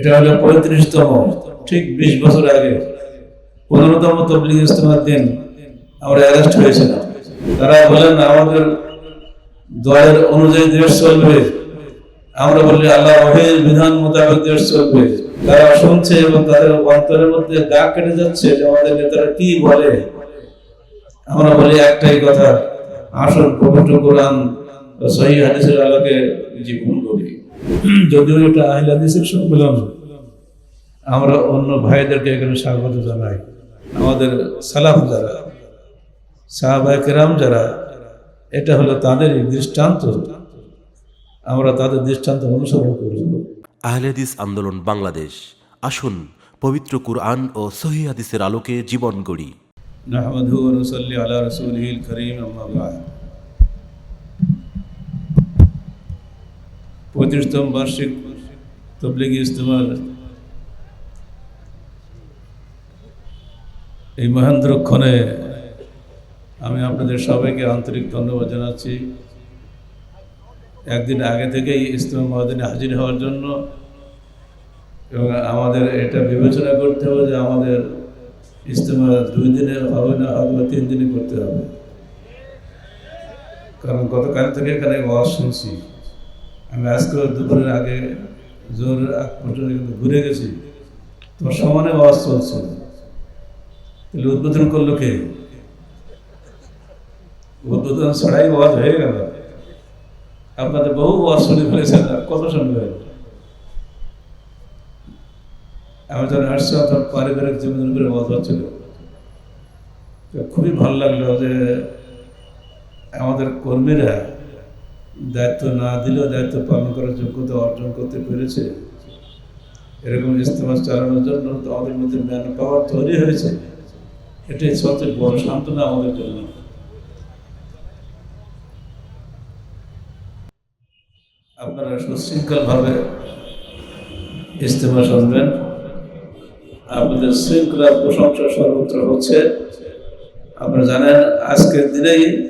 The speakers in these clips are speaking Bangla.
এটা হলো পঁয়ত্রিশতম, ঠিক বিশ বছর আগে। পনেরোতম তবলিগ ইস্তেমার দিন আমরা অ্যারেস্ট হয়েছিলাম। তারা বলেন আমাদের দলের অনুযায়ী দেশ চলবে। আমরা বলি আল্লাহ ওহের বিধান মোতাবেক দেশ চলবে। তারা শুনছে এবং তাদের অন্তরের মধ্যে গা কেটে যাচ্ছে যে আমাদের নেতারা কি বলে। আমরা বলি, একটাই কথা, আসল পবিত্র কোরআন সহি হাদিসের আলোকে জীবন করি যদিও এটা আহিল হাদিসের সম্মেলন। আমরা অন্য ভাইদেরকে এখানে স্বাগত জানাই। আমাদের সালাফ যারা সাহাবাহাম যারা এটা হলো তাদের দৃষ্টান্ত। আমরা তাদের দৃষ্টান্ত অনুসরণ করব। আহলেদিস আন্দোলন বাংলাদেশ। আসুন পবিত্র কুরআন ও সহি হাদিসের আলোকে জীবন গড়ি। নাহমাদু ওয়া নুসাল্লি আলা রাসূলিল কারীম আম্মা বা'দ। পঁয়ত্রিশতম বার্ষিক তবলিগি ইস্তেমার এই মহেন্দ্রক্ষণে আমি আপনাদের সবাইকে আন্তরিক ধন্যবাদ জানাচ্ছি। একদিন আগে থেকেই ইস্তেমা মহাদিনে হাজির হওয়ার জন্য এবং আমাদের এটা বিবেচনা করতে হবে যে আমাদের ইস্তেমা দুই দিনে হবে না, অথবা তিন দিনে করতে হবে। কারণ গতকাল থেকে এখানে ওয়াজ শুনছি। আমি আজকে দুপুরের আগে জোরের আগ পর্যন্ত কিন্তু ঘুরে গেছি। তোমার সমানে ওয়াজ চলছে। তাহলে উদ্বোধন করল কে? উদ্বোধন ছাড়াই ওয়াজ হয়ে গেল। আপনাদের বহু ওয়াজ শুনে ফেলেছেন কত শুনবে আমি যখন আসছিলাম তখন পারিবারিক জীবনের উপরে ওয়াজ হচ্ছিল। খুবই ভালো লাগল যে আমাদের কর্মীরা দায়িত্ব না দিলেও দায়িত্ব পালন করার যোগ্যতা অর্জন করতে পেরেছে। এরকম ইস্তেমা চালানোর জন্য আমাদের মধ্যে ম্যান পাওয়ার তৈরি হয়েছে। এটাই সবচেয়ে বড় সান্ত্বনা আমাদের জন্য। আপনারা সুশৃঙ্খলভাবে ইস্তেমা শুনবেন। আপনাদের শৃঙ্খলা প্রশংসা সর্বত্র হচ্ছে। আপনারা জানেন, আজকের দিনেই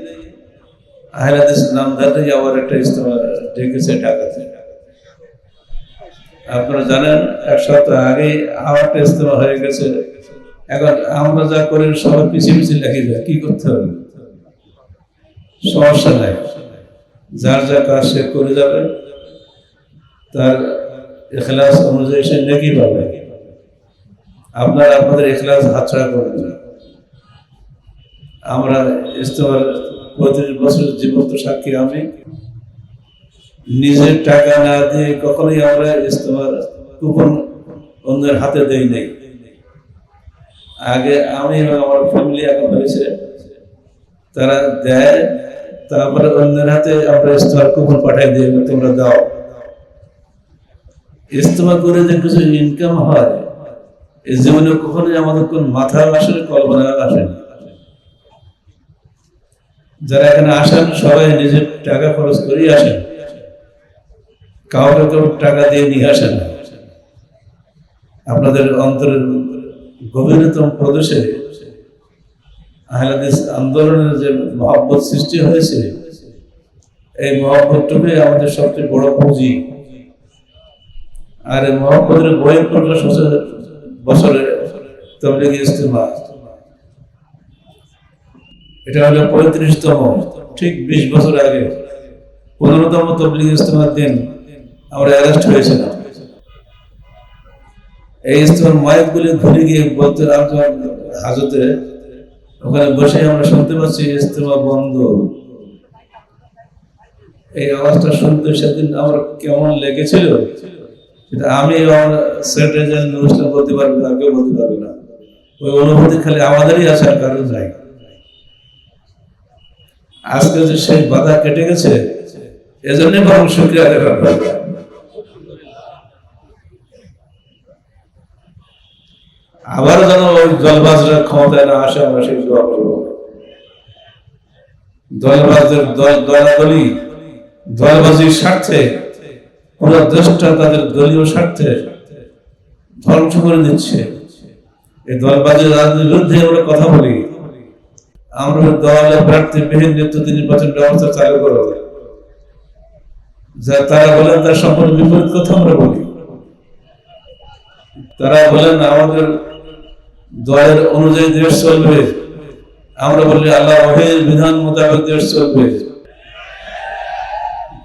আহলাদিস নামধারী আবার একটা ইস্তেমা ডেকেছে ঢাকাতে আপনারা জানেন, এক সপ্তাহ আবার একটা ইস্তেমা হয়ে গেছে। এখন আমরা যা করি, সবাই পিছিয়ে পিছিয়ে লেগে যায় কি করতে হবে? সমস্যা নাই। যার যা কাজ সে করে যাবে। তার এখলাস অনুযায়ী সে নেকি পাবে। আপনারা আপনাদের এখলাস হাতছাড়া না আমরা ইস্তেমার পঁয়ত্রিশ বছরের জীবন্ত সাক্ষী আমি। নিজের টাকা না দিয়ে কখনোই আমরা ইস্তেমার কুপন অন্যের হাতে দেই নাই। আগে আমি এবং আমার ফ্যামিলি এখন হয়েছে তারা দেয়, তারপরে অন্যের হাতে আমরা ইস্তেমার কুপন পাঠাই দিই তোমরা দাও। ইস্তেমা করে যে কিছু ইনকাম হয়, এই জীবনে কখনোই আমাদের কোন মাথা আসলে কল্পনা আসেনি যারা এখানে আসেন, সবাই নিজের টাকা খরচ করেই আসেন। কাউকে কেউ টাকা দিয়ে নিয়ে আসেন। আপনাদের অন্তরের গভীরতম প্রদেশে আহলাদিস আন্দোলনের যে মহব্বত সৃষ্টি হয়েছে, এই মহব্বতটুকুই আমাদের সবচেয়ে বড় পুঁজি। আর এই মহব্বতের বইয়ের প্রকাশ হচ্ছে বছরে তবলিগ ইস্তেমা এটা হলো পঁয়ত্রিশতম, ঠিক বিশ বছর আগে। পনেরোতম তবলিগ ইস্তেমার দিন আমরা অ্যারেস্ট হয়েছিলাম। এই ইস্তেমার মাইকগুলি ঘুরে গিয়ে বলতে হাজতে, ওখানে বসে আমরা শুনতে পাচ্ছি ইস্তেমা বন্ধ। এই আওয়াজটা শুনতে সেদিন আমার কেমন লেগেছিল, সেটা আমি আমার সেট এজেন্ট অনুষ্ঠান বলতে পারব না, কেউ বলতে পারবে না। ওই অনুভূতি খালি আমাদেরই আছে আর কারণ নাই। আজকে যে সেই বাধা কেটে গেছে, এজন্য বরং শুক্রিয়া দরকার। আবার যেন ওই জলবাজরা ক্ষমতায় না আসে, আমরা সেই দোয়া করব। দলবাজদের দল, দলাদলি, দলবাজির স্বার্থে, পুরো দেশটা তাদের দলীয় স্বার্থে ধ্বংস করে দিচ্ছে। এই দলবাজির রাজনীতির বিরুদ্ধে আমরা কথা বলি। আমরা দলে প্রার্থী বিহীন নেতৃত্ব নির্বাচন ব্যবস্থা চালু করব। যা তারা বলেন তার সম্পূর্ণ বিপরীত কথা আমরা বলি। তারা বলেন আমাদের দলের অনুযায়ী দেশ চলবে। আমরা বলি আল্লাহ ওহির বিধান মোতাবেক দেশ চলবে।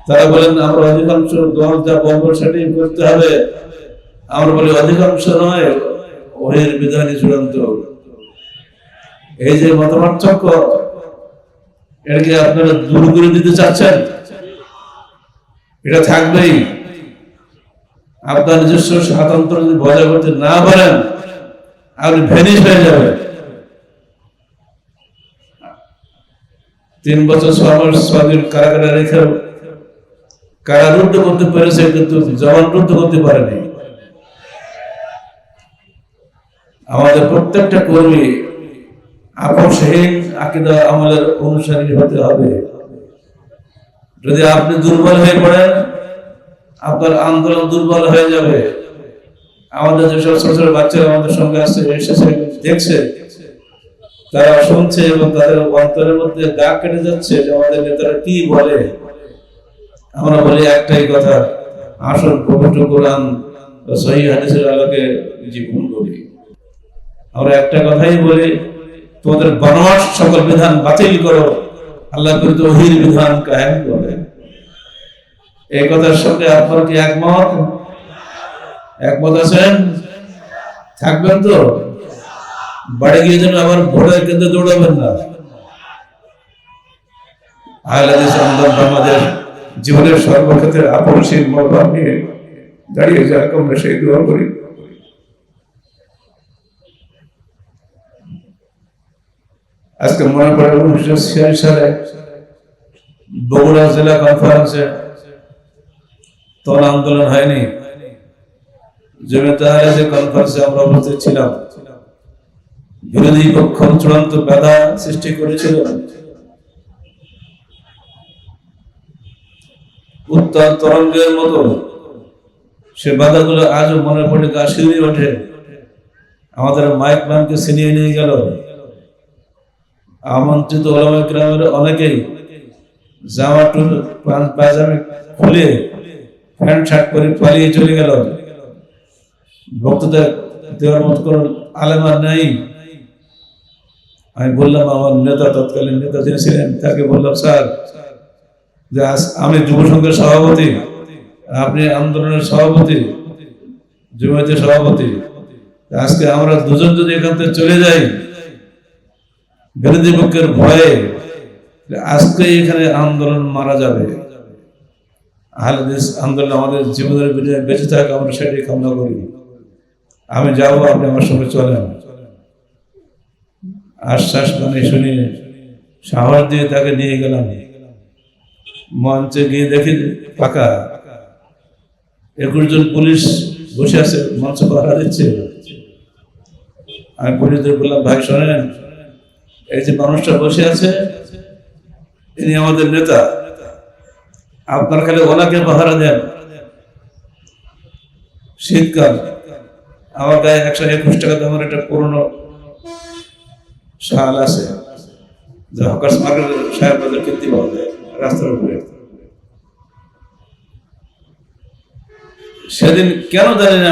তারা বলেন আমরা অধিকাংশ দল যা বলব সেটাই করতে হবে। আমরা বলি অধিকাংশ নয় ওহির বিধানই চূড়ান্ত। এই যে মতপার্থক্য, এটা কি আপনারা দূর করে দিতে চাচ্ছেন? এটা থাকবেই। আপনার নিজস্ব স্বাতন্ত্র যদি বজায় করতে না পারেন, আপনি ভ্যানিশ হয়ে যাবেন। তিন বছর ছ মাস স্বাধীন কারাগারে রেখে কারারুদ্ধ করতে পেরেছে, কিন্তু জবানরুদ্ধ করতে পারেনি। আমাদের প্রত্যেকটা কর্মী আপসহীন আকিদা আমলের অনুসারী হতে হবে। যদি আপনি দুর্বল হয়ে পড়েন, আপনার আন্দোলন দুর্বল হয়ে যাবে। আমাদের যেসব ছোট ছোট বাচ্চারা আমাদের সঙ্গে আসছে, এসেছে, দেখছে, তারা শুনছে এবং তাদের অন্তরের মধ্যে দাগ কেটে যাচ্ছে যে আমাদের নেতারা কি বলে। আমরা বলি একটাই কথা আসল পবিত্র কোরআন সহি হাদিসের আলোকে জীবন করি আমরা একটা কথাই বলি তোমাদের বনবাস সকল বিধান বাতিল করো। আল্লাহ কিন্তু ওহির বিধান কায়েম করে। এই কথার সঙ্গে আপনার কি একমত? একমত আছেন? থাকবেন তো? বাড়ি গিয়ে যেন আবার ভোটের কেন্দ্রে দৌড়াবেন না। আমাদের জীবনের সর্বক্ষেত্রে আপনশীল মনোভাব নিয়ে দাঁড়িয়ে যাক, আমরা সেই দোয়া করি। আজকে মনে পড়ে উনিশশো ছিয়াশি সালে বগুড়া জেলা কনফারেন্সে তখন আন্দোলন হয়নি। যে কনফারেন্সে আমরা উপস্থিত ছিলাম, বিরোধী পক্ষ চূড়ান্ত বাধা সৃষ্টি করেছিল। তরঙ্গের মতো সে বাধাগুলো আজও মনে পড়ে গা ওঠে। আমাদের মাইক ম্যানকে ছিনিয়ে নিয়ে গেল। আমন্ত্রিত গ্রামের অনেকেই জামা টুল পায়জামা খুলে প্যান্ট শার্ট পরে পালিয়ে চলে গেল। বক্তৃতা দেওয়ার মতো কোন আলেমার নাই। আমি বললাম, আমার নেতা তৎকালীন নেতা যিনি ছিলেন, তাকে বললাম, স্যার, যে আমি যুব সংঘের সভাপতি, আপনি আন্দোলনের সভাপতি যুবতীর সভাপতি। আজকে আমরা দুজন যদি এখান থেকে চলে যাই বিরোধী পক্ষের ভয়ে আজকে এখানে আন্দোলন মারা যাবে। আন্দোলন আমাদের জীবনের বিজয় বেঁচে থাক, আমরা সেটাই কামনা করি। আমি যাব, আপনি আমার সঙ্গে চলেন। আশ্বাস মানে শুনে সাহস দিয়ে তাকে নিয়ে গেলাম। মঞ্চে গিয়ে দেখি ফাঁকা একুশ জন পুলিশ বসে আছে, মঞ্চ পাহারা দিচ্ছে। আমি পুলিশদের বললাম, ভাই, শোনেন এই যে মানুষটা বসে আছে ইনি আমাদের নেতা। আপনার খালি ওনাকে পাহারা দেন। শীতকাল, আমার গায়ে একশো একুশ টাকা দামের একটা পুরনো শাল আছে হকার্স মার্কেট সাহেবদের কিনতে পাওয়া যায় রাস্তার উপরে। সেদিন কেন জানি না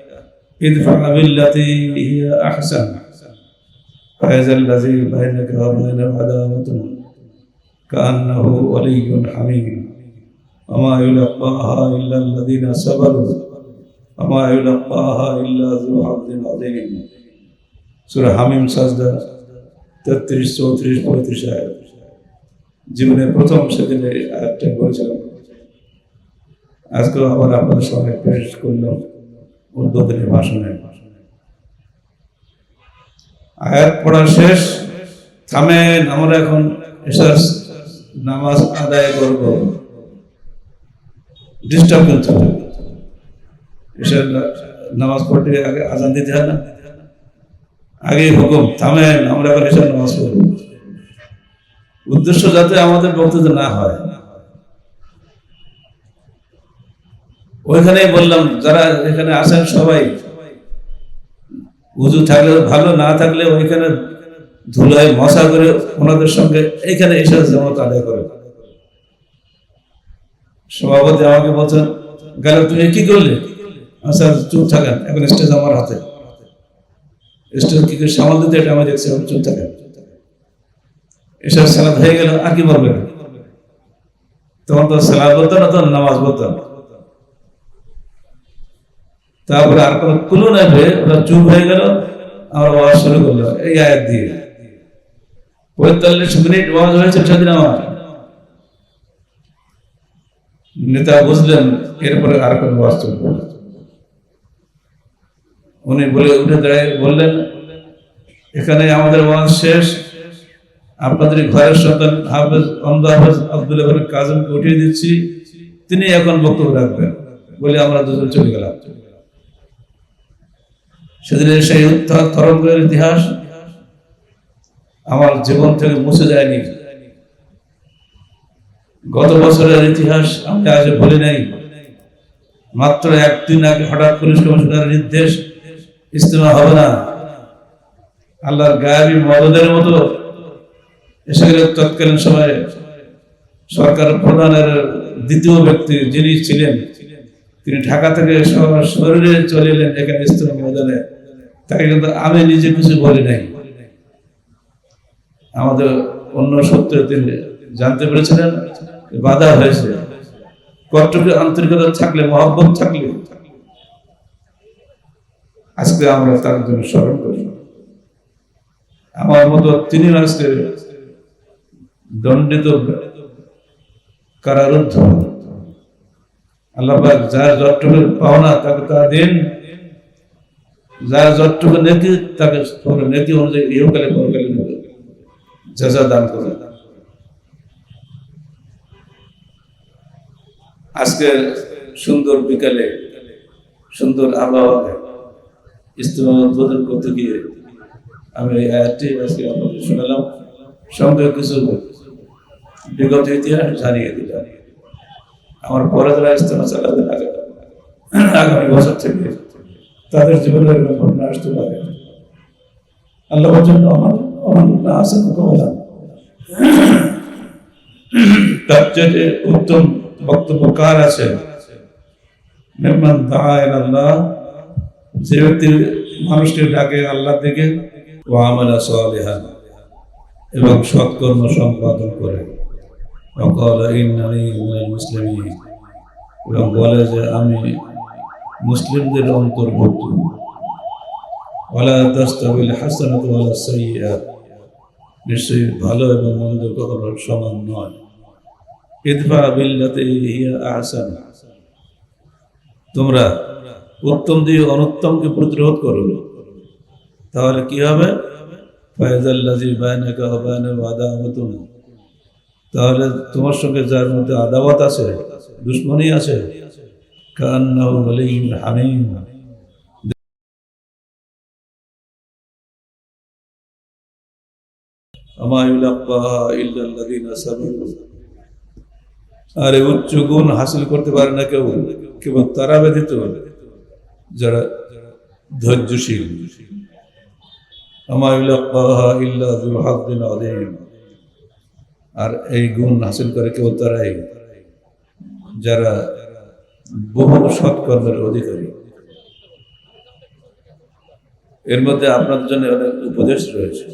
ادفع بالتي هي أحسن فإذا الذي بينك وبينه عداوة كأنه ولي حميم وما يلقاها إلا الذين صبروا وما يلقاها إلا ذو حظ عظيم সুরা হামিম সাজদা তেত্রিশ চৌত্রিশ পঁয়ত্রিশ আয়াত জীবনের প্রথম সেদিন এই আয়াতটা করেছিলাম আজকেও আবার আপনাদের সঙ্গে পেশ করলাম উদ্বোধনী ভাষণে আয়াত পড়া শেষ থামেন আমরা এখন এসার নামাজ আদায় করব। ডিস্টার্ব। এসার নামাজ পড়তে আগে আজান দিতে হয় না? আগে হুকুম থামেন আমরা এখন এসব নামাজ পড়ব। উদ্দেশ্য যাতে আমাদের বক্তব্য না হয়। ওইখানেই বললাম, যারা এখানে আসেন সবাই, উজু থাকলে ভালো, না থাকলে ওইখানে ধুলায় মশা করে ওনাদের সঙ্গে এখানে এসে জামাত আদায় করে। সভাপতি আমাকে বলছেন, গেল তুমি কি করলে? আচ্ছা চুপ থাকেন, এখন স্টেজ আমার হাতে। স্টেজ কি করে সামাল দিতে, এটা আমি দেখছি চুপ থাকেন। এসব সালাদ হয়ে গেল, আর কি বলবেন? তখন তো সালাদ বলতো না তো নামাজ বলতো না তারপরে আর কোনো কুলো না পেয়ে ওরা চুপ হয়ে গেল, আমরা ওয়াজ শুরু করল, এই আয়াত দিয়ে। পঁয়তাল্লিশ মিনিট ওয়াজ হয়েছে সেদিন আমার। নেতা বুঝলেন, এরপরে আর কোনো ওয়াজ চলবে উনি বলে, উঠে দাঁড়িয়ে বললেন, এখানে আমাদের ওয়াজ শেষ। আপনাদের ঘরের সন্তান হাফেজ হাফেজ আব্দুল কাজমকে উঠিয়ে দিচ্ছি। তিনি এখন বক্তব্য রাখবেন। বলে আমরা দুজন চলে গেলাম। সেদিনের সেই উত্থান তরঙ্গের ইতিহাস আমার জীবন থেকে মুছে যায়নি। গত বছরের ইতিহাস আমি আজ বলি নাই। মাত্র একদিন আগে হঠাৎ পুলিশ কমিশনারের নির্দেশ ইস্তেমা হবে না। আল্লাহর গায়াবী মদদের মতো এসে গেলে তৎকালীন সময়ে সরকার প্রধানের দ্বিতীয় ব্যক্তি যিনি ছিলেন তিনি ঢাকা থেকে শরীরে চলে এলেন এখানে ইস্তেমা ময়দানে। তাকে কিন্তু আমি নিজে কিছু বলি নাই। আমাদের অন্য সূত্রে তিনি জানতে পেরেছিলেন, বাধা হয়েছে। কতটুকু আন্তরিকতা থাকলে, মহব্বত থাকলে আজকে আমরা তার জন্য স্মরণ করি। আমার মতো তিনি আজকে দণ্ডিত কারারুদ্ধ। আল্লাহ যার যতটুকু পাওনা তাকে তা দিন। যার যতটুকু তাকে অনুযায়ী ইহকালে পরকালে নেবে। যাজা দান করে। আজকে সুন্দর বিকালে, সুন্দর আবহাওয়া ইস্তেমা উদ্বোধন করতে গিয়ে আমি এই আয়াতটি আজকে আপনাদের শোনালাম। সঙ্গে কিছু বিগত ইতিহাস জানিয়ে দিলাম। আমার পরে যারা ইস্তেমা চালাতে লাগে আগামী বছর থেকে তাদের জীবনের ঘটনা আসতে পারে। আল্লাহ জন্য আমার আমার আসেন বললাম তার চেয়ে উত্তম বক্তব্য কার আছে? মেহমান দায় আল্লাহ যে ব্যক্তি মানুষকে ডাকে আল্লাহ থেকে ও আমালা সালিহান, এবং সৎকর্ম সম্পাদন করে। বলে যে আমি মুসলিমদের অন্তর্ভুক্ত। নিশ্চয়ই ভালো এবং মন্দ কখনো সমান নয়। তোমরা উত্তম দিয়ে অনুত্তমকে প্রতিরোধ করো। তাহলে কি হবে? ফায়জাল্লাজি বাইনাকা ওয়া বাইনাহু আদাওয়াতুন। তাহলে তোমার সঙ্গে যার মধ্যে আদাওয়াত আছে, দুশ্মনী আছে, কান্নাহু এই উচ্চ গুণ হাসিল করতে পারে না কেউ, কেবল তারা ব্যতীত যারা ধৈর্যশীল। আমা ইউলাক্কাহা ইল্লা আযীম। আর এই গুণ হাসিল করে কেবল তারাই, যারা বহু সৎকর্মের অধিকারী। এর মধ্যে আপনাদের জন্য অনেক উপদেশ রয়েছে।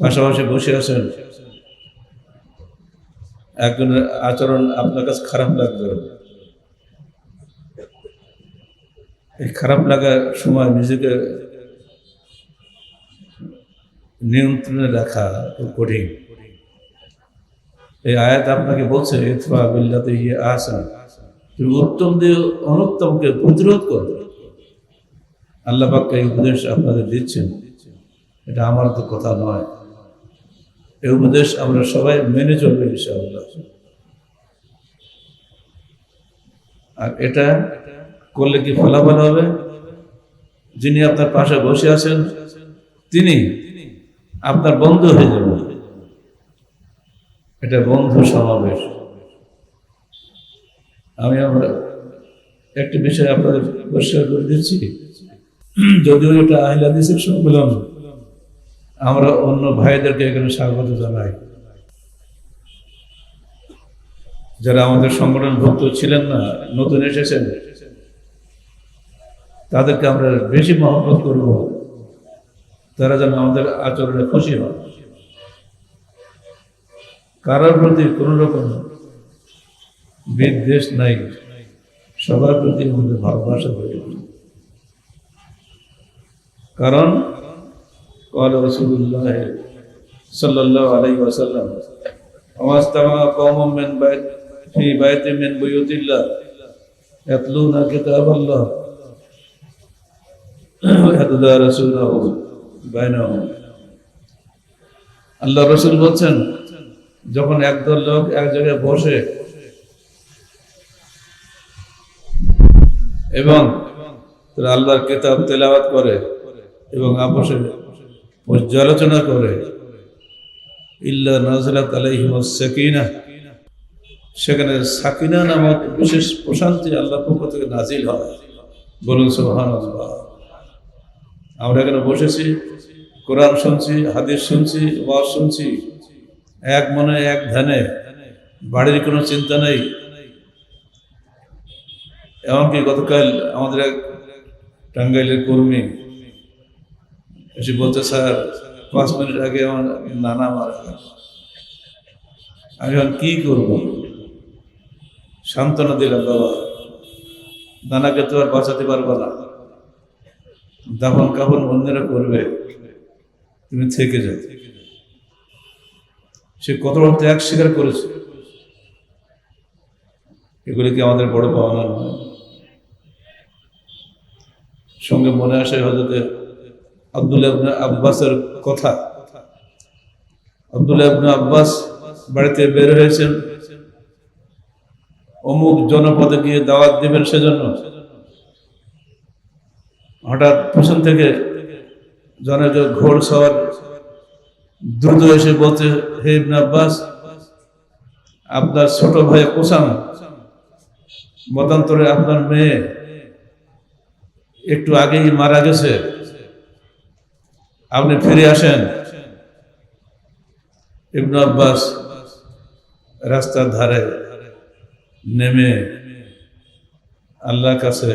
পাশাপাশি বসে আছেন। একজনের আচরণ আপনার কাছে খারাপ লাগবে। এই খারাপ লাগার সময় নিজেকে নিয়ন্ত্রণে রাখা খুব কঠিন। এই আয়াত আপনাকে বলছে আসান তুমি উত্তম দিয়ে অনুত্তমকে প্রতিরোধ করো। আল্লাহ পাক্কা এই উপদেশ আপনাদের দিচ্ছেন। এটা আমার তো কথা নয়। এই উপদেশ আমরা সবাই মেনে চলবে ইনশাআল্লাহ। আর এটা করলে কি ফলাফল হবে? যিনি আপনার পাশে বসে আছেন, তিনি আপনার বন্ধু হয়ে যাবেন এটা বন্ধু সমাবেশ। আমি আমরা একটি বিষয় আপনাদের পরিষ্কার করে দিচ্ছি। যদিও এটা আহিলাদিসের সম্মেলন, আমরা অন্য ভাইদেরকে এখানে স্বাগত জানাই। যারা আমাদের সংগঠন ভুক্ত ছিলেন না, নতুন এসেছেন, তাদেরকে আমরা বেশি মহব্বত করব। তারা যেন আমাদের আচরণে খুশি হয় কারোর প্রতি কোন রকম বিদ্বেষ নাই সবার প্রতি আমাদের ভালোবাসা হয়ে কারণ قال رسول الله صلى الله عليه وسلم وما استمع قوم من بيت في بيت من بيوت الله يتلون كتاب الله ويتدارسونه بينهم আল্লাহ রসুল বলছেন, যখন একদল লোক এক জায়গায় বসে, এবং আল্লাহর কিতাব তেলাওয়াত করে, এবং আপোষে পর্যালোচনা করে, ইল্লা নাজরাত সাকিনা। সেখানে সাকিনা নামক বিশেষ প্রশান্তি আল্লাহ পক্ষ থেকে নাজিল হয়। বলুন সোহান আমরা এখানে বসেছি, কোরআন শুনছি, হাদিস শুনছি, ওয়াজ শুনছি। এক মনে, এক ধ্যানে। বাড়ির কোনো চিন্তা নেই। এমনকি গতকাল আমাদের এক টাঙ্গাইলের কর্মী এসে বলতে স্যার, পাঁচ মিনিট আগে আমার নানা মারা গেল আমি এখন কি করব? সান্ত্বনা দিলাম, বাবা, নানাকে তো আর বাঁচাতে পারব না। দাফন কাফন অন্যরা করবে, তুমি থেকে যাও। সে কত বড় ত্যাগ স্বীকার করেছে। এগুলি কি আমাদের বড় পাওনা নয়? সঙ্গে মনে আসে হজরতের আব্দুল্লাহ আব্বাসের কথা। আব্দুল্লাহ ইবনে আব্বাস বাড়িতে বের হয়েছেন। অমুক জনপদে গিয়ে দাওয়াত দিবেন সেজন্য। হঠাৎ পিছন থেকে জনের ঘোড় সওয়ার দ্রুত এসে বলছে, হে আব্বাস, আপনার ছোট ভাই কোসাম মতান্তরে আপনার মেয়ে একটু আগেই মারা গেছে। আপনি ফিরে আসেন। ইবনু আব্বাস রাস্তার ধারে নেমে আল্লাহর কাছে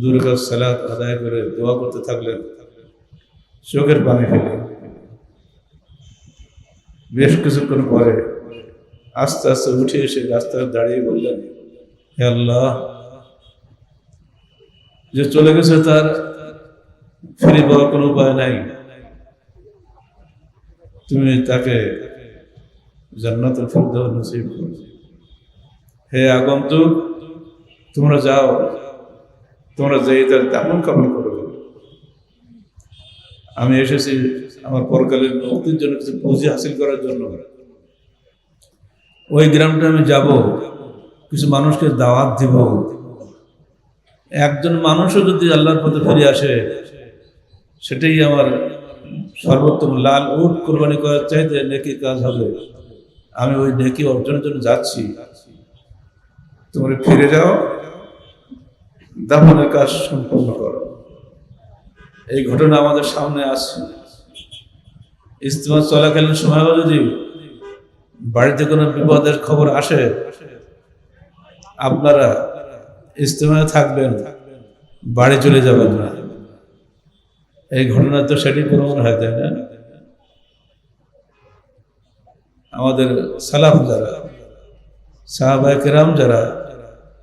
দুর্গা সালাত আদায় করে দোয়া করতে থাকলেন। চোখের পানি ফেলে বেশ কিছুক্ষণ পরে আস্তে আস্তে উঠে এসে রাস্তায় দাঁড়িয়ে বললেন আল্লাহ, যে চলে গেছে তার ফিরে পাওয়ার কোনো উপায় নাই। তুমি তাকে জান্নাত ফিরদাউস নসিব হে আগন্তুক, তোমরা যাও। তোমরা যে তার তেমন কামনা করো আমি এসেছি আমার পরকালের মুক্তির জন্য কিছু পুঁজি হাসিল করার জন্য। ওই গ্রামটা আমি যাব, কিছু মানুষকে দাওয়াত দিব। একজন মানুষও যদি আল্লাহর পথে ফিরে আসে, সেটাই আমার সর্বোত্তম। লাল উট কোরবানি করার চাইতে নেকি কাজ হবে। আমি ওই নেকি অর্জনের জন্য যাচ্ছি। তোমরা ফিরে যাও। দাফনের কাজ সম্পন্ন করো। এই ঘটনা আমাদের সামনে আসছে। ইস্তেমা চলাকালীন সময়ও যদি বাড়িতে কোনো বিপদের খবর আসে, আপনারা ইস্তেমায় থাকবেন, বাড়ি চলে যাবেন না। এই ঘটনা তো সেটি প্রমাণ হয়, তাই না? আমাদের সালাফ যারা, সাহাবায় কেরাম যারা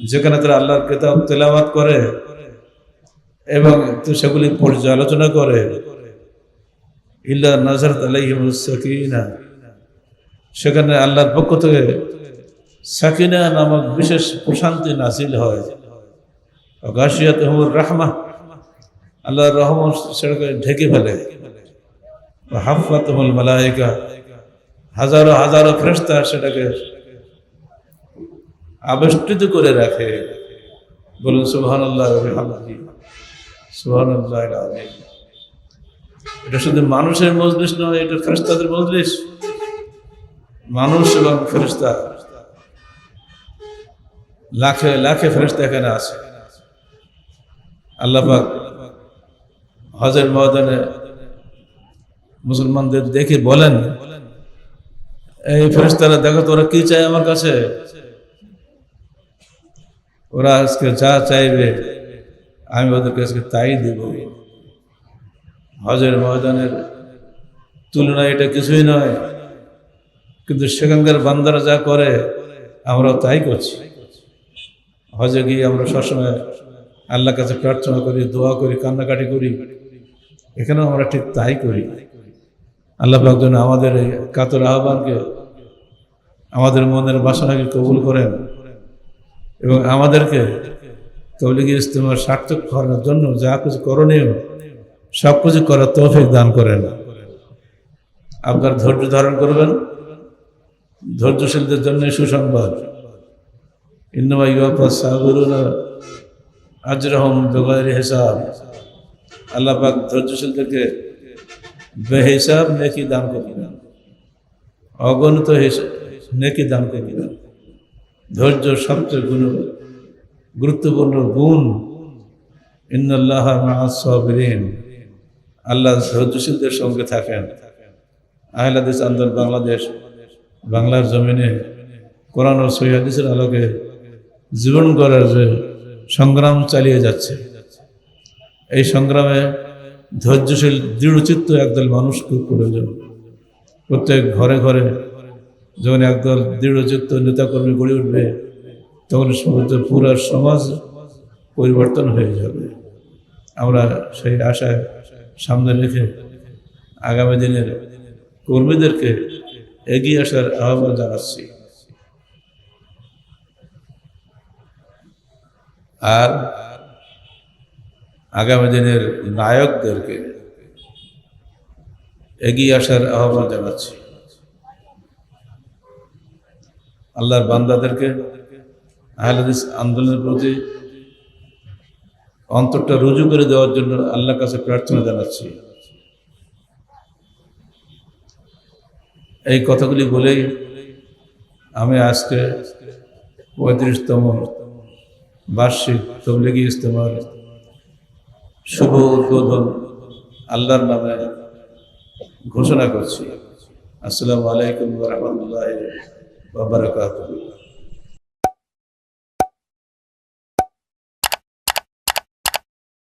যেখানে তারা আল্লাহর কিতাব তেলাওয়াত করে এবং সেগুলি পর্যালোচনা করে। ইল্লা নাজার সাকিনা। সেখানে আল্লাহর পক্ষ থেকে সাকিনা নামক বিশেষ প্রশান্তি নাসিল হয়। গাছিয়াত রাহমা। আল্লাহর রহমত সেটাকে ঢেকে ফেলে। হাফাতমুল মালাইকা। হাজারো হাজারো ফেরেশতা সেটাকে আবেষ্টিত করে রাখে। বলুন সুবহান আল্লাহ সুবহান আল্লাহ এটা শুধু মানুষের মজলিস নয়, এটা ফেরেশতাদের মজলিস। মানুষ এবং ফেরেশতা। লাখে লাখে ফেরেশতা এখানে আছে। আল্লাহ পাক হজের ময়দানে মুসলমানদের দেখে বলেন, এই ফেরেশতারা, দেখো তোরা কি চাই আমার কাছে? ওরা আজকে যা চাইবে, আমি ওদেরকে আজকে তাই দেব। হজের ময়দানের তুলনায় এটা কিছুই নয়, কিন্তু সেখানকার বান্দারা যা করে আমরা তাই করছি। হজে গিয়ে আমরা সবসময় আল্লাহর কাছে প্রার্থনা করি, দোয়া করি, কান্নাকাটি করি। এখানেও আমরা ঠিক তাই করি। আল্লাহ পাক যেন আমাদের এই কাতর আহ্বানকে আমাদের মনের বাসনাকে কবুল করেন। এবং আমাদেরকে তবলিগি ইস্তেমার সার্থক করার জন্য যা কিছু করণীয়, সব কিছু করার তৌফিক দান করেন। আপনার ধৈর্য ধারণ করবেন। ধৈর্যশীলদের জন্য সুসংবাদ। ইন্নমা ইউপা সাগরুনা আজরহম বেগের হিসাব। আল্লাহ ধৈর্যশীলদেরকে বেহিসাব নেকি দান করবেন। অগণিত হিসাব নেকি দান করবেন। ধৈর্য সবচেয়ে গুণ, গুরুত্বপূর্ণ গুণ। ইন্নাল্লাহ মাহাসবিন আল্লাহ ধৈর্যশীলদের সঙ্গে থাকেন। আহলাদিস আন্দোলন বাংলাদেশ, বাংলার জমিনে কোরআন ও সৈহাদিসের আলোকে জীবন করার যে সংগ্রাম চালিয়ে যাচ্ছে। এই সংগ্রামে ধৈর্যশীল, দৃঢ়চিত্ত একদল মানুষ খুব প্রয়োজন। প্রত্যেক ঘরে ঘরে যখন একদল দৃঢ়চিত্ত নেতাকর্মী গড়ে উঠবে, তখন পুরো সমাজ পরিবর্তন হয়ে যাবে। আমরা সেই আশায় সামনে রেখে আগামী দিনের কর্মীদেরকে এগিয়ে আসার আহ্বান জানাচ্ছি। আর আগামী দিনের নায়কদেরকে এগিয়ে আসার আহ্বান জানাচ্ছি। আল্লাহর বান্দাদেরকে আহলাদিস আন্দোলনের প্রতি অন্তরটা রুজু করে দেওয়ার জন্য আল্লাহর কাছে প্রার্থনা জানাচ্ছি। এই কথাগুলি বলেই আমি আজকে পঁয়ত্রিশতম বার্ষিক তবলিগি ইস্তেমার শুভ উদ্বোধন আল্লাহর নামে ঘোষণা করছি। আসসালামু আলাইকুম রহমতুল্লাহ wabarakatuh.